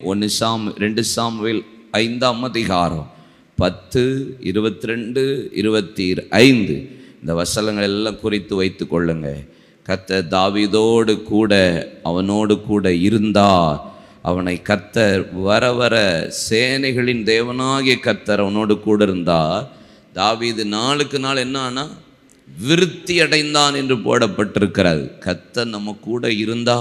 ஒன்று சாம் ரெண்டு சாமுவேல் ஐந்தாம் அதிகாரம் பத்து இருபத்தி ரெண்டு இருபத்தி ஐந்து. இந்த வசனங்கள் எல்லாம் குறித்து வைத்து கொள்ளுங்க. கத்த தாவிதோடு கூட அவனோடு கூட இருந்தா அவனை கத்தர் வர வர சேனைகளின் தேவனாகிய கத்தர் அவனோடு கூட இருந்தா தாவிது நாளுக்கு நாள் என்னன்னா விருத்தி அடைந்தான் என்று போடப்பட்டிருக்கிறது. கத்தர் நம்ம கூட இருந்தா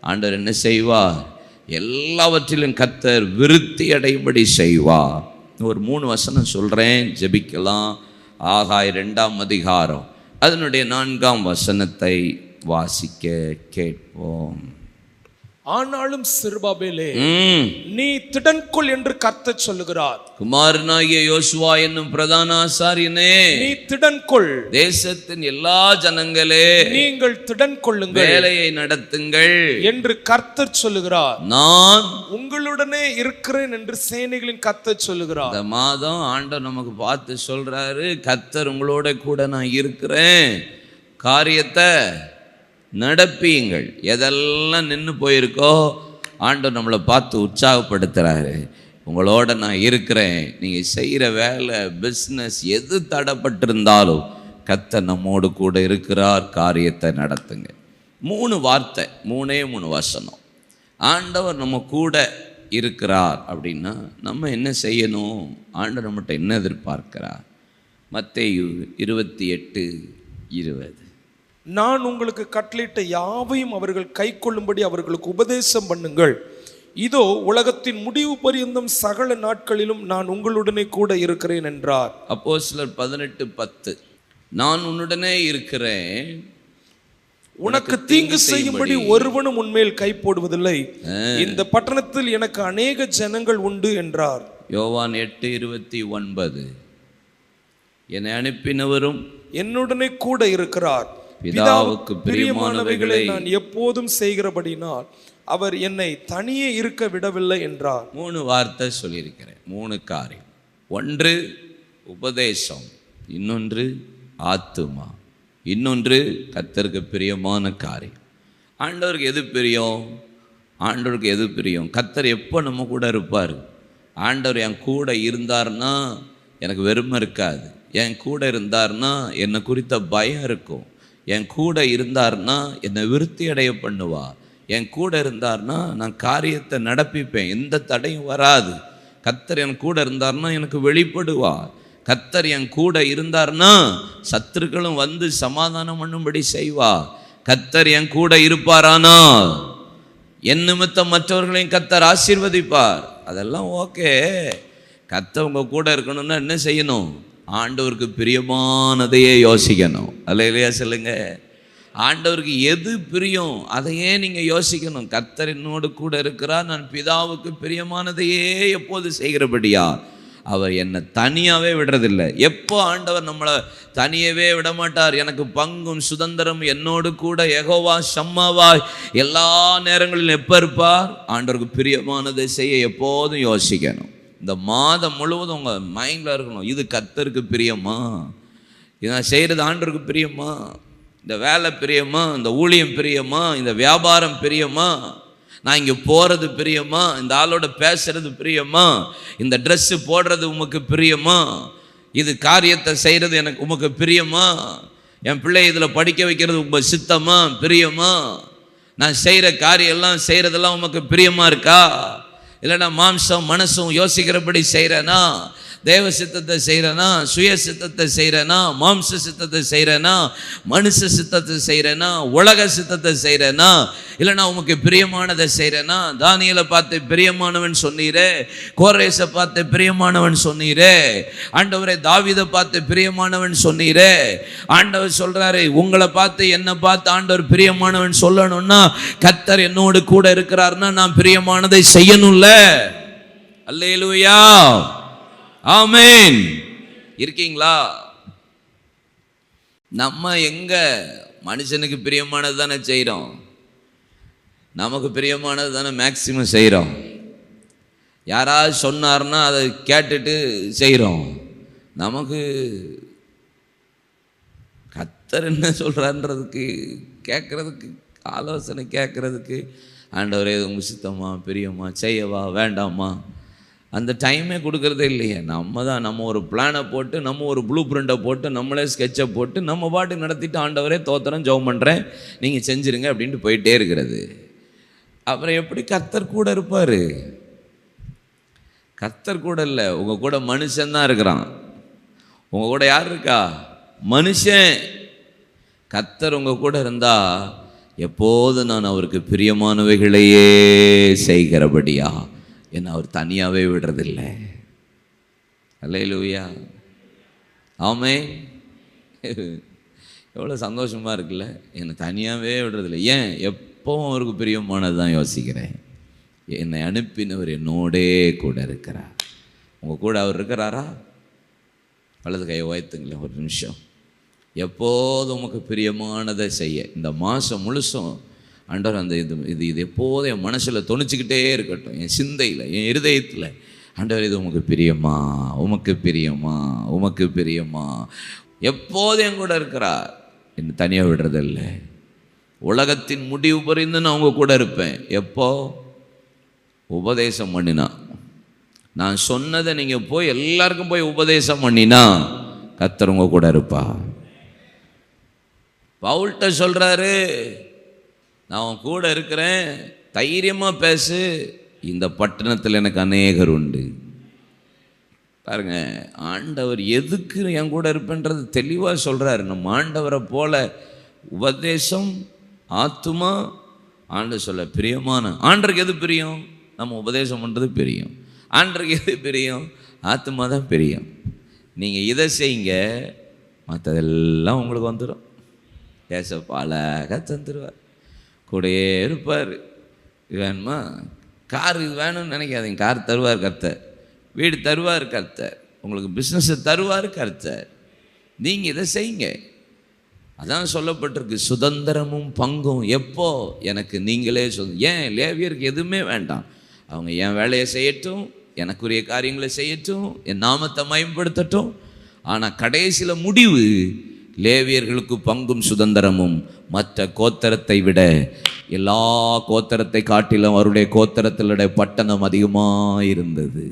ஆண்டவர் என்ன செய்வார்? எல்லாவற்றிலும் கத்தர் விருத்தி அடைபடி செய்வார். ஒரு மூணு வசனம் சொல்கிறேன் ஜெபிக்கலாம். ஆகாய் ரெண்டாம் அதிகாரம். அதனுடைய நான்காம் வசனத்தை வாசிக்க கேட்போம். ஆனாலும் சிறுபாபேலே நீ திடன்கொள் என்று கர்த்தர் சொல்லுகிறார். குமாரனாகிய யோசுவா என்னும் பிரதான ஆசாரியனே நீ திடன்கொள் தேசத்தின் எல்லா ஜனங்களே நீங்கள் திடன் கொள்ளுங்கள் வேலையை நடத்துங்கள். என்று கர்த்தர் சொல்லுகிறார். நான் உங்களுடனே இருக்கிறேன் என்று சேனைகளின் கர்த்தர் சொல்லுகிறார். இந்த மாதம் ஆண்டவர் நமக்கு பார்த்து சொல்றாரு கத்தர் உங்களோட கூட நான் இருக்கிறேன். காரியத்தை நடப்பியுங்கள். எதெல்லாம் நின்று போயிருக்கோ ஆண்டவர் நம்மளை பார்த்து உற்சாகப்படுத்துகிறாரு உங்களோட நான் இருக்கிறேன். நீங்கள் செய்கிற வேலை பிஸ்னஸ் எது தடைப்பட்டிருந்தாலும் கத்த நம்மோடு கூட இருக்கிறார் காரியத்தை நடத்துங்க. மூணு வார்த்தை மூணே மூணு வசனம். ஆண்டவர் நம்ம கூட இருக்கிறார் அப்படின்னா நம்ம என்ன செய்யணும்? ஆண்டவர் நம்மகிட்ட என்ன எதிர்பார்க்கிறார்? மத்தேயு இருபத்தி எட்டு இருபது. நான் உங்களுக்கு கட்டளையிட்ட யாவையும் அவர்கள் கைக்கொள்ளும்படி அவர்களுக்கு உபதேசம் பண்ணுங்கள். இதோ உலகத்தின் முடிவு பரியந்தம் சகல நாட்களிலும் நான் உங்களுடனே கூட இருக்கிறேன் என்றார். அப்போ சிலர் பதினெட்டு பத்து. நான் உன்னுடனே இருக்கிறேன். உனக்கு தீங்கு செய்யும்படி ஒருவனும் உன்மேல் கை போடுவதில்லை. இந்த பட்டணத்தில் எனக்கு அநேக ஜனங்கள் உண்டு என்றார். யோவான் எட்டு இருபத்தி ஒன்பது. என்னை அனுப்பினவரும் என்னுடனே கூட இருக்கிறார். பிதாவுக்கு பிரியமானவைகளை நான் எப்போதும் செய்கிறபடினால் அவர் என்னை தனியே இருக்க விடவில்லை என்றார். மூணு வார்த்தை சொல்லியிருக்கிறேன். மூணு காரியம். ஒன்று உபதேசம். இன்னொன்று ஆத்துமா. இன்னொன்று கத்தருக்கு பிரியமான காரியம். ஆண்டவருக்கு எது பிரியம்? ஆண்டவருக்கு எது பிரியம்? கத்தர் எப்போ நம்ம கூட இருப்பார்? ஆண்டவர் என் கூட இருந்தார்னா எனக்கு வெறுமை இருக்காது. என் கூட இருந்தார்னா என்னை குறித்த பயம் இருக்கும். என் கூட இருந்தார்னா என்னை விருத்தி அடைய பண்ணுவா. என் கூட இருந்தார்னா நான் காரியத்தை நடப்பிப்பேன். எந்த தடையும் வராது. கத்தர் என் கூட இருந்தார்னா எனக்கு வெளிப்படுவா. கத்தர் என் கூட இருந்தார்னா சத்துருக்களும் வந்து சமாதானம் பண்ணும்படி செய்வா. கத்தர் என் கூட இருப்பாரானா? என் நிமித்தம் மற்றவர்களையும் கத்தர் ஆசீர்வதிப்பார். அதெல்லாம் ஓகே. கத்தவங்க கூட இருக்கணும்னா என்ன செய்யணும்? ஆண்டவருக்கு பிரியமானதையே யோசிக்கணும். அல்ல இல்லையா சொல்லுங்க. ஆண்டவருக்கு எது பிரியம் அதையே நீங்கள் யோசிக்கணும். கர்த்தர் என்னோடு கூட இருக்கிறார் நான் பிதாவுக்கு பிரியமானதையே எப்போது செய்கிறபடியா? அவர் என்னை தனியாகவே விடுறதில்லை. எப்போ ஆண்டவர் நம்மளை தனியவே விட மாட்டார் எனக்கு பங்கும் சுதந்திரம் என்னோடு கூட. எகோவா சம்மாவா எல்லா நேரங்களிலும் எப்போ இருப்பார்? ஆண்டவருக்கு பிரியமானதை செய்ய எப்போதும் யோசிக்கணும். இந்த மாதம் முழுவதும் உங்கள் மைண்டில் இருக்கணும். இது கத்தருக்கு பிரியமா? இது நான் செய்கிறது ஆண்டருக்கு பிரியமா? இந்த வேலை பிரியமா? இந்த ஊழியம் பிரியமா? இந்த வியாபாரம் பிரியமா? நான் இங்கே போகிறது பிரியமா? இந்த ஆளோட பேசுறது பிரியமா? இந்த ட்ரெஸ்ஸு போடுறது உமக்கு பிரியமா? இது காரியத்தை செய்கிறது எனக்கு உமக்கு பிரியமா? என் பிள்ளை இதில் படிக்க வைக்கிறது உங்க சித்தமா? பிரியமா? நான் செய்கிற காரியம் எல்லாம் செய்கிறதெல்லாம் உமக்கு பிரியமா இருக்கா? இல்லைன்னா மாம்சம் மனசும் யோசிக்கிறபடி செய்கிறேன்னா தேவ சித்தத்தை செய்கிறேனா சுய சித்தத்தை செய்கிறேனா மாம்ச சித்தத்தை செய்கிறேனா மனுஷ சித்தத்தை செய்கிறேனா உலக சித்தத்தை செய்கிறேனா இல்லைனா உமக்கு பிரியமானதை செய்கிறேனா தானியலை பார்த்து பிரியமானவன் சொன்னீரே கோரேசை பார்த்து பிரியமானவன் சொன்னீரே ஆண்டவரை தாவிதை பார்த்து பிரியமானவன் சொன்னீரே ஆண்டவர் சொல்கிறாரு உங்களை பார்த்து என்னை பார்த்து ஆண்டவர் பிரியமானவன் சொல்லணும்னா கத்தர் என்னோடு கூட இருக்கிறாருன்னா நான் பிரியமானதை செய்யணும்ல. அல்லேலூயா. ஆமேன். இருக்கீங்களா? நம்ம எங்க மனுஷனுக்கு பிரியமானது தானே செய்கிறோம் நமக்கு பிரியமானது தானே மேக்சிமம் செய்கிறோம் யாராவது சொன்னார்னா அதை கேட்டுட்டு செய்கிறோம் நமக்கு கத்தர் என்ன சொல்கிறான்றதுக்கு கேட்குறதுக்கு ஆலோசனை கேட்குறதுக்கு ஆண்டவரே உங்கள் சித்தமா பிரியமா செய்யவா வேண்டாமா? அந்த டைமே கொடுக்குறதே இல்லையே. நம்ம தான் நம்ம ஒரு பிளானை போட்டு நம்ம ஒரு ப்ளூ பிரிண்டை போட்டு நம்மளே ஸ்கெட்சை போட்டு நம்ம பாட்டு நடத்திட்டு ஆண்டவரே தோத்திரம் ஜெபம் பண்ணுறேன் நீங்கள் செஞ்சுருங்க அப்படின்ட்டு போயிட்டே இருக்கிறது. அப்புறம் எப்படி கர்த்தர் கூட இருப்பார்? கர்த்தர் கூட இல்லை உங்கள் கூட மனுஷன்தான் இருக்கிறான். உங்கள் கூட யார் இருக்கா? மனுஷன். கர்த்தர் உங்கள் கூட இருந்தால் எப்போது நான் அவருக்கு பிரியமானவைகளையே செய்கிறபடியா? என்னை அவர் தனியாகவே விடுறதில்லை. லூவியா ஆமே எவ்வளோ சந்தோஷமாக இருக்குல்ல? என்னை தனியாகவே விடுறதில்லை. ஏன்? எப்போவும் அவருக்கு பிரியமானது தான் யோசிக்கிறேன். என்னை அனுப்பினவர் என்னோடே கூட இருக்கிறார். உங்கள் கூட அவர் இருக்கிறாரா? வலது கையை உயர்த்துங்களேன் ஒரு நிமிஷம். எப்போதும் உமக்கு பிரியமானதை செய்ய. இந்த மாதம் முழுசும் ஆண்டவர் அந்த இது இது இது எப்போதும் என் மனசில் துணிச்சிக்கிட்டே இருக்கட்டும். என் சிந்தையில் என் இருதயத்தில். ஆண்டவர் இது உமக்கு பிரியமா? உமக்கு பிரியமா? உமக்கு பிரியமா? எப்போதும் என் கூட இருக்கிறார். என்ன தனியாக விடுறதில்லை. உலகத்தின் முடிவு புரிந்து நான் உங்கள் கூட இருப்பேன். எப்போ? உபதேசம் பண்ணினா. நான் சொன்னதை நீங்கள் போய் எல்லாருக்கும் போய் உபதேசம் பண்ணினா கர்த்தர் கூட இருப்பா பவுல்கிட்ட சொல்கிறாரு நான் உன் கூட இருக்கிறேன். தைரியமாக பேசு. இந்த பட்டணத்தில் எனக்கு அநேகர் உண்டு. பாருங்க ஆண்டவர் எதுக்கு என் கூட இருப்பேன்றது தெளிவாக சொல்கிறாரு நம்ம ஆண்டவரை போல உபதேசம் ஆத்துமா ஆண்டு சொல்ல பிரியமான ஆண்டருக்கு எது பிரியம்? நம்ம உபதேசம் பண்ணுறது பிரியம். ஆண்டருக்கு எது பிரியம்? ஆத்துமா தான் பிரியம். நீங்கள் இதை செய்யுங்க மற்றதெல்லாம் உங்களுக்கு வந்துடும் ஏசப்பா அழகாக தந்துடுவார் கூடயே இருப்பார். இது வேணுமா கார் இது வேணும்னு நினைக்காதீங்க. கார் தருவார் கர்த்தர். வீடு தருவார் கர்த்தர். உங்களுக்கு பிஸ்னஸை தருவார் கர்த்தர். நீங்கள் இதை செய்யுங்க. அதான் சொல்லப்பட்டிருக்கு சுதந்திரமும் பங்கும். எப்போ? எனக்கு நீங்களே சொல் ஏன் லேவியருக்கு எதுவுமே வேண்டாம். அவங்க என் வேலையை செய்யட்டும் எனக்குரிய காரியங்களை செய்யட்டும் என் நாமத்தை மயம்படுத்தட்டும். ஆனால் கடைசியில் முடிவு லேவியர்களுக்கு பங்கும் சுதந்திரமும். மற்ற கோத்தரத்தை விட எல்லா கோத்தரத்தை காட்டிலும் அவருடைய கோத்தரத்திலுடைய பட்டணம் அதிகமாக இருந்தது